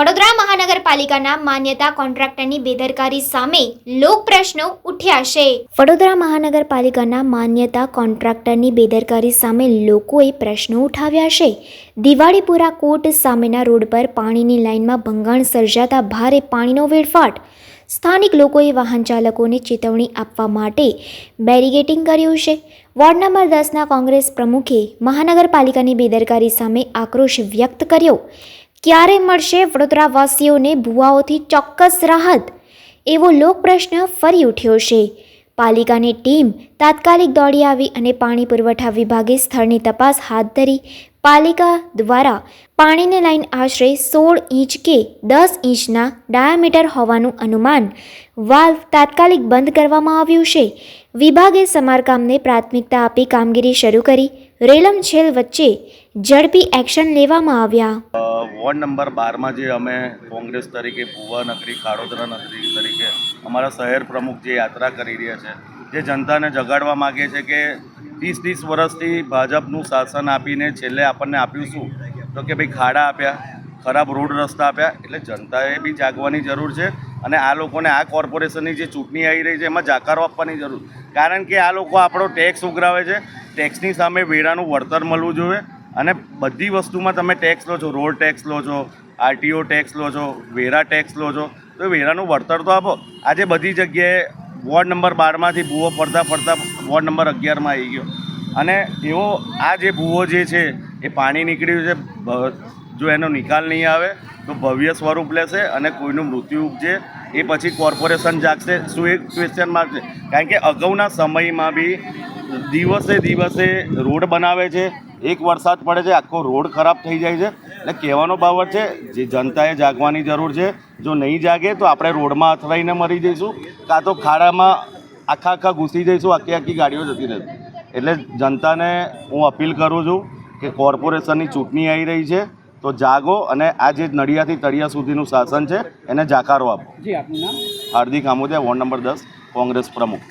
વડોદરા મહાનગરપાલિકાના માન્યતા કોન્ટ્રાક્ટરની બેદરકારી સામે લોક પ્રશ્નો ઉઠ્યા છે. વડોદરા મહાનગરપાલિકાના માન્યતા કોન્ટ્રાક્ટરની બેદરકારી સામે લોકોએ પ્રશ્નો ઉઠાવ્યા છે. દિવાળીપુરા કોર્ટ સામેના રોડ પર પાણીની લાઇનમાં ભંગાણ સર્જાતા ભારે પાણીનો વેડફાટ. સ્થાનિક લોકોએ વાહન ચાલકોને ચેતવણી આપવા માટે બેરિગેટિંગ કર્યું છે. વોર્ડ નંબર દસના કોંગ્રેસ પ્રમુખે મહાનગરપાલિકાની બેદરકારી સામે આક્રોશ વ્યક્ત કર્યો. ક્યારે મળશે વડોદરાવાસીઓને ભુવાઓથી ચોક્કસ રાહત? એવો લોક પ્રશ્ન ફરી ઉઠ્યો છે. પાલિકાની ટીમ તાત્કાલિક દોડી આવી અને પાણી પુરવઠા વિભાગે સ્થળની તપાસ હાથ ધરી. પાલિકા દ્વારા પાણીની લાઈન આશરે સોળ ઇંચ કે દસ ઇંચના ડાયામીટર હોવાનું અનુમાન વાલ્વ તાત્કાલિક બંધ કરવામાં આવ્યું છે. વિભાગે સમારકામને પ્રાથમિકતા આપી કામગીરી શરૂ કરી. રેલમછેલ વચ્ચે ઝડપી એક્શન લેવામાં આવ્યા. વોર્ડ નંબર બારમાં જે અમે કોંગ્રેસ તરીકે, ભુવા નગરી કાળોદરા નગરી તરીકે અમારા શહેર પ્રમુખ જે યાત્રા કરી રહ્યા છે, જે જનતાને જગાડવા માગે છે કે ત્રીસ ત્રીસ વર્ષથી ભાજપનું શાસન આપીને છેલ્લે આપણને આપ્યું શું? તો કે ભાઈ ખાડા આપ્યા, ખરાબ રોડ રસ્તા આપ્યા, એટલે જનતાએ બી જાગવાની જરૂર છે અને આ લોકોને આ કોર્પોરેશનની જે ચૂંટણી આવી રહી છે એમાં જાકારો આપવાની જરૂર. કારણ કે આ લોકો આપણો ટેક્સ ઉઘરાવે છે ટેક્સની સામે વેરાનું વળતર મળવું જોઈએ અને બધી વસ્તુમાં તમે ટેક્સ લો છો, રોડ ટેક્સ લો છો આરટીઓ ટેક્સ લો છો, વેરા ટેક્સ લો છો, તો એ વેરાનું વળતર તો આપો. આજે બધી જગ્યાએ વોર્ડ નંબર બારમાંથી ભૂવો પડતા પડતા વોર્ડ નંબર અગિયારમાં આવી ગયો. અને એવો આ જે ભૂવો જે છે, એ પાણી નીકળ્યું છે જો એનો નિકાલ નહીં આવે, તો ભવ્ય સ્વરૂપ લેશે અને કોઈનું મૃત્યુ ઉપજે, એ પછી કોર્પોરેશન જાગશે, શું એક ક્વેશ્ચન માર્ક છે? કારણ કે અગાઉના સમયમાં બી દિવસે દિવસે રોડ બનાવે છે એક વરસાદ પડે છે આખો રોડ ખરાબ થઈ જાય છે. એટલે કહેવાનો બાબત છે જે જનતાએ જાગવાની જરૂર છે. જો નહીં જાગે તો આપણે રોડમાં અથડાઈને મરી જઈશું. કાં તો ખાડામાં આખા આખા ઘૂસી જઈશું આખી આખી ગાડીઓ જતી રહેશે. એટલે જનતાને હું અપીલ કરું છું કે કોર્પોરેશનની ચૂંટણી આવી રહી છે તો જાગો અને આ જે નડિયાથી તળિયા સુધીનું શાસન છે એને જાકારો આપો. જી આપનું નામ? હાર્દિક આમોદિયા વોર્ડ નંબર દસ કોંગ્રેસ પ્રમુખ.